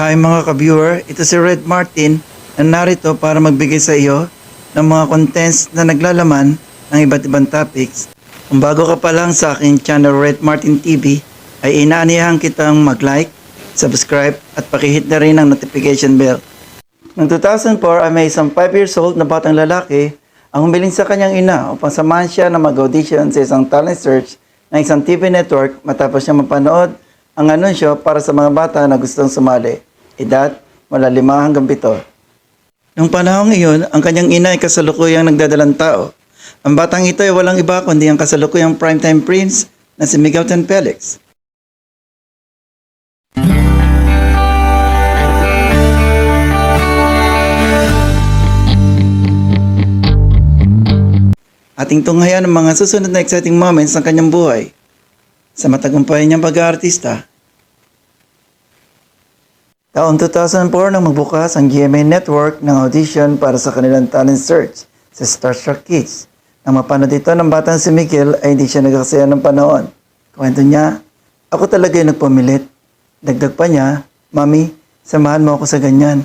Hi mga ka-viewer, ito si Red Martin na narito para magbigay sa iyo ng mga contents na naglalaman ng iba't ibang topics. Kung bago ka pa lang sa aking channel Red Martin TV, ay inaaniyahan kitang mag-like, subscribe at pakihit na rin ang notification bell. Noong 2004 ay may isang 5 years old na batang lalaki ang humiling sa kanyang ina upang samahan siya na mag-audition sa isang talent search ng isang TV network matapos niya mapanood ang anunsyo para sa mga bata na gustong sumali. Edad mula 5 hanggang 7. Noong panahong iyon, ang kanyang ina ay kasalukuyang nagdadalang tao. Ang batang ito ay walang iba kundi ang kasalukuyang primetime prince na si Miguelton Felix. Ating tunghayan ang mga susunod na exciting moments ng kanyang buhay sa matagumpay niyang pag-aartista. Taong 2004 nang magbukas ang GMA Network ng audition para sa kanilang talent search sa Starstruck Kids. Nang mapanood ito ng batang si Miguel ay hindi siya nagkasaya ng panahon. Kwento niya, ako talaga yung nagpumilit. Dagdag pa niya, Mami, samahan mo ako sa ganyan.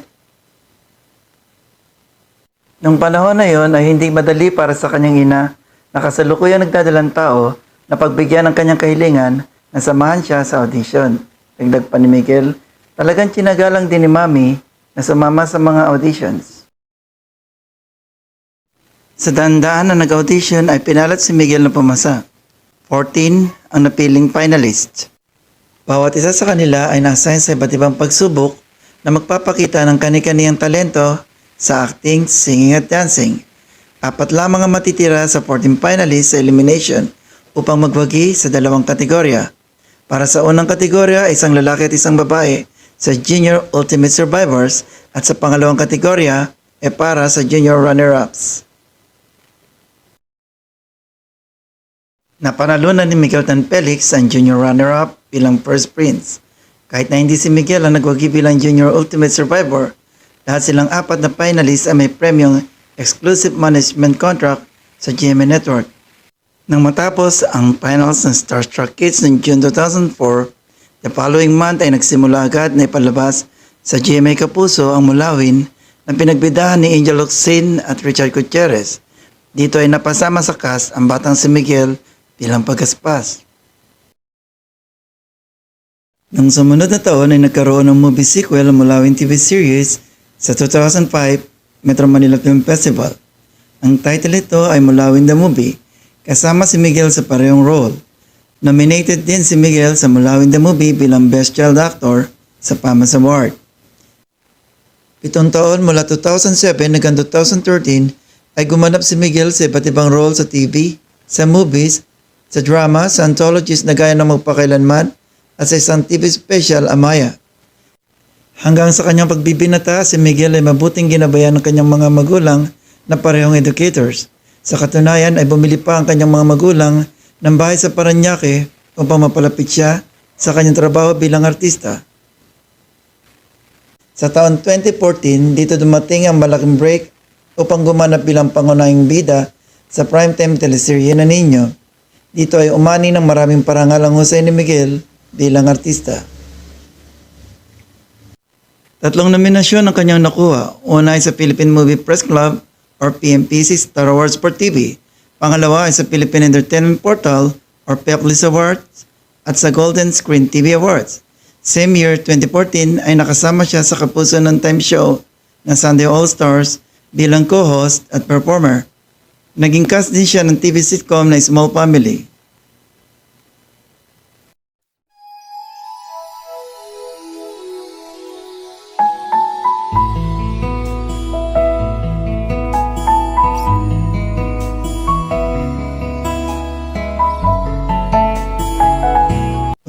Nung panahon na yon ay hindi madali para sa kanyang ina na kasalukuyang nagdadalang tao na pagbigyan ng kanyang kahilingan na samahan siya sa audition. Dagdag pa ni Miguel, talagang tinagalang din ni Mami na sumama sa mga auditions. Sa dandaan na nag-audition ay pinalat si Miguel na pumasa. 14 ang napiling finalist. Bawat isa sa kanila ay na-assign sa iba't ibang pagsubok na magpapakita ng kani-kaniyang talento sa acting, singing at dancing. Apat lamang ang matitira sa 14 finalists sa elimination upang magwagi sa dalawang kategorya. Para sa unang kategorya, isang lalaki at isang babae sa Junior Ultimate Survivors at sa pangalawang kategorya ay para sa Junior Runner-Ups. Napanalunan ni Miguel Tan Felix ang Junior Runner-Up bilang First Prince. Kahit na hindi si Miguel ang nagwagi bilang Junior Ultimate Survivor, lahat silang apat na finalists ay may premyong exclusive management contract sa GMA Network. Nang matapos ang finals ng Starstruck Kids noong June 2004, the following month ay nagsimula agad na ipalabas sa GMA Kapuso ang Mulawin na pinagbidahan ni Angel Locsin at Richard Gutierrez. Dito ay napasama sa cast ang batang si Miguel bilang pagkaspas. Nang sumunod na taon ay nagkaroon ng movie sequel ang Mulawin TV series sa 2005 Metro Manila Film Festival. Ang title ito ay Mulawin the Movie, kasama si Miguel sa parehong role. Nominated din si Miguel sa Mulawin the Movie bilang Best Child Actor sa PAMAS Award. Pitong taon mula 2007 hanggang 2013 ay gumanap si Miguel sa iba't ibang role sa TV, sa movies, sa drama, sa anthologies na gaya ng Magpakailanman at sa isang TV special Amaya. Hanggang sa kanyang pagbibinata, si Miguel ay mabuting ginabayan ng kanyang mga magulang na parehong educators. Sa katunayan ay bumili pa ang kanyang mga magulang ng bahay sa Paranaque upang mapalapit siya sa kanyang trabaho bilang artista. Sa taon 2014, dito dumating ang malaking break upang gumanap bilang pangunahing bida sa primetime teleserye na ninyo. Dito ay umani ng maraming parangal ang husay ni Miguel bilang artista. Tatlong nominasyon ang kanyang nakuha. Una ay sa Philippine Movie Press Club or PMPC Star Awards for TV. Pangalawa ay sa Philippine Entertainment Portal or PEPLIS Awards at sa Golden Screen TV Awards. Same year, 2014, ay nakasama siya sa kapuso ng time show ng Sunday All Stars bilang co-host at performer. Naging cast din siya ng TV sitcom na Small Family.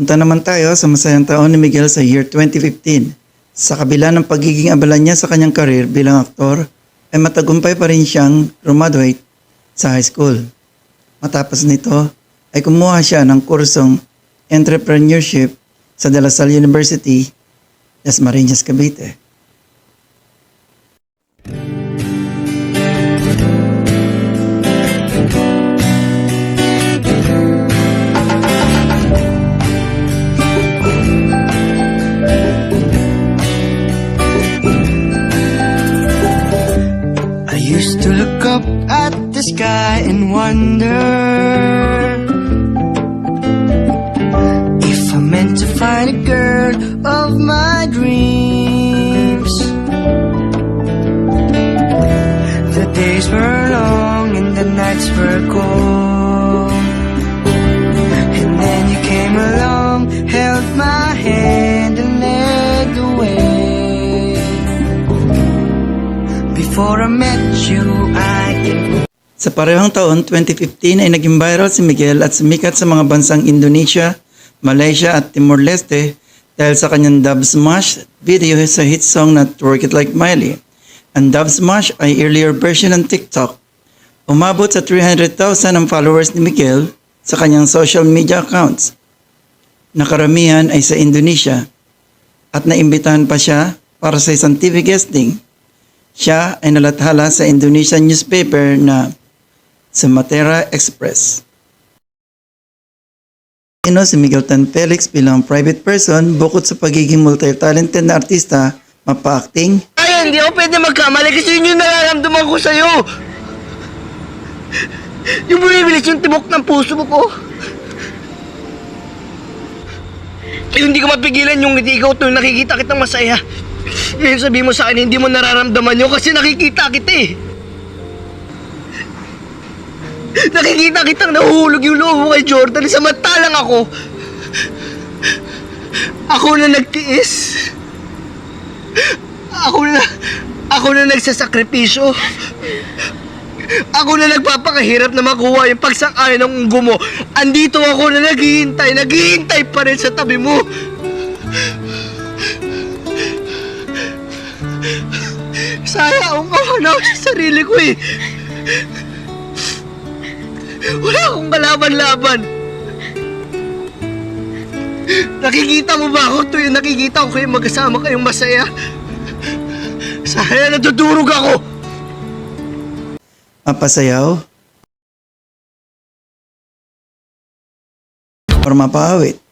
Punta naman tayo sa masayang taon ni Miguel sa year 2015. Sa kabila ng pagiging abala niya sa kanyang karir bilang aktor, ay matagumpay pa rin siyang graduate sa high school. Matapos nito, ay kumuha siya ng kursong entrepreneurship sa De La Salle University, Dasmariñas, Cavite. Sky and wonder if I'm meant to find a girl of my dreams. The days were long and the nights were cold. And then you came along, held my hand Before I met you, I didn't Sa parehong taon, 2015 ay naging viral si Miguel at sumikat sa mga bansang Indonesia, Malaysia at Timor-Leste dahil sa kanyang Dub Smash video sa hit song na Twerk It Like Miley. Ang Dub Smash ay earlier version ng TikTok. Umabot sa 300,000 ang followers ni Miguel sa kanyang social media accounts. Nakaramihan ay sa Indonesia at naimbitahan pa siya para sa isang TV guesting. Siya ay nalathala sa Indonesian newspaper na Sumatera Express. Ino si Miguel Tan Felix bilang private person bukod sa pagiging multi-talented na artista, mapa-acting, Ay, hindi ako pwede magkamali kasi yun yung nararamdaman ko sa'yo. Yung bumibilis yung tibok ng puso mo ko. Kaya hindi ko mapigilan yung ngiti ikaw tuwing nakikita kitang masaya. Ngayon sabihin mo sa akin, hindi mo nararamdaman yun kasi nakikita kita eh. Nakikita kitang nahuhulog yung loob mo kay Jordan samantalang ako. Ako na nagtiis. Ako na, ako na nagsasakripisyo. Ako na nagpapakahirap na makuha yung pagsakay ng unggo mo. Andito ako na naghihintay, naghihintay pa rin sa tabi mo. Saya akong kawana ako sa sarili ko eh. Wala akong kalaban-laban. Nakikita mo ba ako tuwing nakikita ko kayo magkasama kayong masaya? Sana natutulog ako. mapasayaw, or mapaawit.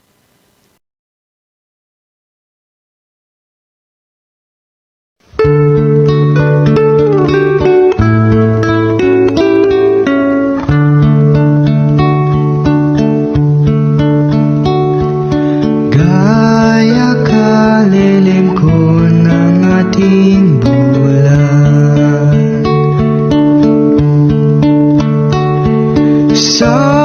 Sa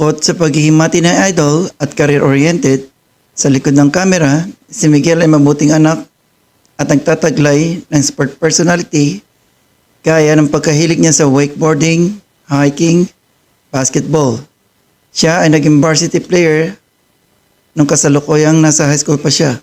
Bukod sa pagiging matinee idol at career-oriented, sa likod ng kamera, si Miguel ay mabuting anak at nagtataglay ng sport personality gaya ng pagkahilig niya sa wakeboarding, hiking, basketball. Siya ay naging varsity player nung kasalukuyang nasa high school pa siya.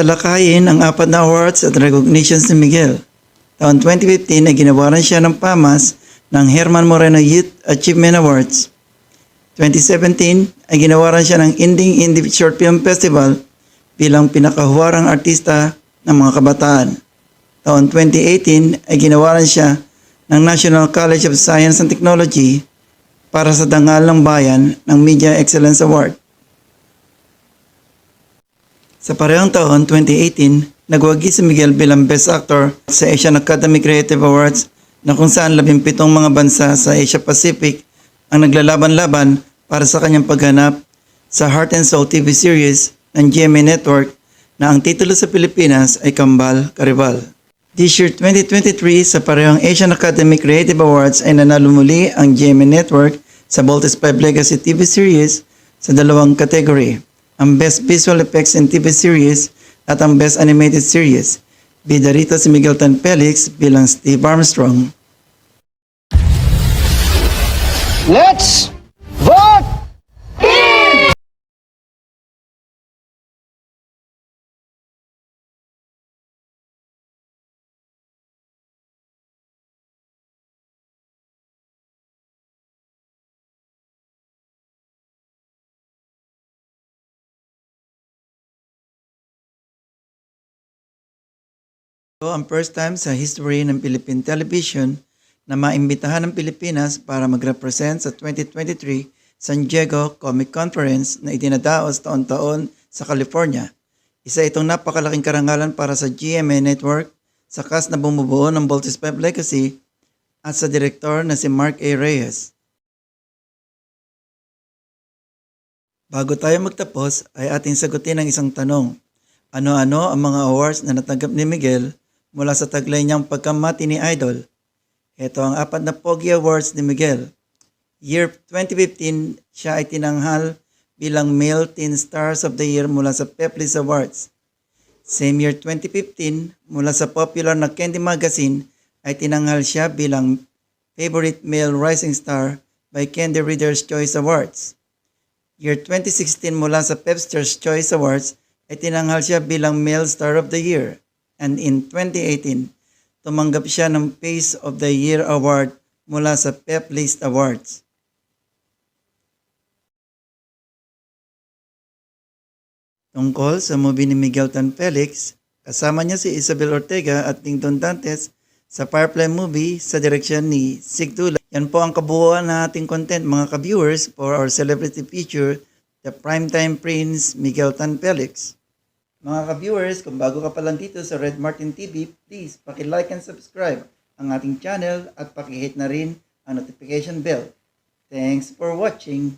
Talakayin ang apat na awards at recognitions ni Miguel. Taon 2015 ay ginawaran siya ng PAMAS ng Herman Moreno Youth Achievement Awards. 2017 ay ginawaran siya ng Inding Indie Short Film Festival bilang pinakahuwarang artista ng mga kabataan. Taon 2018 ay ginawaran siya ng National College of Science and Technology para sa Dangal ng Bayan ng Media Excellence Award. Sa parehong taon, 2018, nagwagi si Miguel bilang Best Actor sa Asian Academy Creative Awards na kung saan 17 mga bansa sa Asia Pacific ang naglalaban-laban para sa kanyang paghanap sa Heart and Soul TV series ng GMA Network na ang titulo sa Pilipinas ay Kambal Karibal. This year 2023 sa parehong Asian Academy Creative Awards ay nanalo muli ang GMA Network sa Voltes 5 Legacy TV series sa dalawang category, ang Best Visual Effects in TV Series at ang Best Animated Series. Bida rito si Miguel Tan Felix bilang Steve Armstrong. Let's Ito ang first time sa history ng Philippine Television na maimbitahan ng Pilipinas para mag-represent sa 2023 San Diego Comic Conference na itinadaos taon-taon sa California. Isa itong napakalaking karangalan para sa GMA Network, sa cast na bumubuo ng Voltes 5 Legacy at sa direktor na si Mark A. Reyes. Bago tayo magtapos ay ating sagutin ang isang tanong. Ano-ano ang mga awards na natanggap ni Miguel mula sa taglay niyang pagkamati ni Idol? Ito ang apat na Pogi Awards ni Miguel. Year 2015, siya ay tinanghal bilang Male Teen Stars of the Year mula sa Peplis Awards. Same year 2015, mula sa popular na Candy Magazine, ay tinanghal siya bilang Favorite Male Rising Star by Candy Reader's Choice Awards. Year 2016 mula sa Pepster's Choice Awards ay tinanghal siya bilang Male Star of the Year. And in 2018, tumanggap siya ng Face of the Year Award mula sa Pep List Awards. Tungkol sa movie ni Miguel Tan Felix, kasama niya si Isabel Ortega at Dingdon Dantes sa Firefly movie sa direksyon ni Sig. Yan po ang kabuuan ng ating content mga ka-viewers for our celebrity feature, The Primetime Prince Miguel Tan Felix. Mga ka-viewers, kung bago ka pa lang dito sa Red Martin TV, please paki-like and subscribe ang ating channel at paki-hit na rin ang notification bell. Thanks for watching!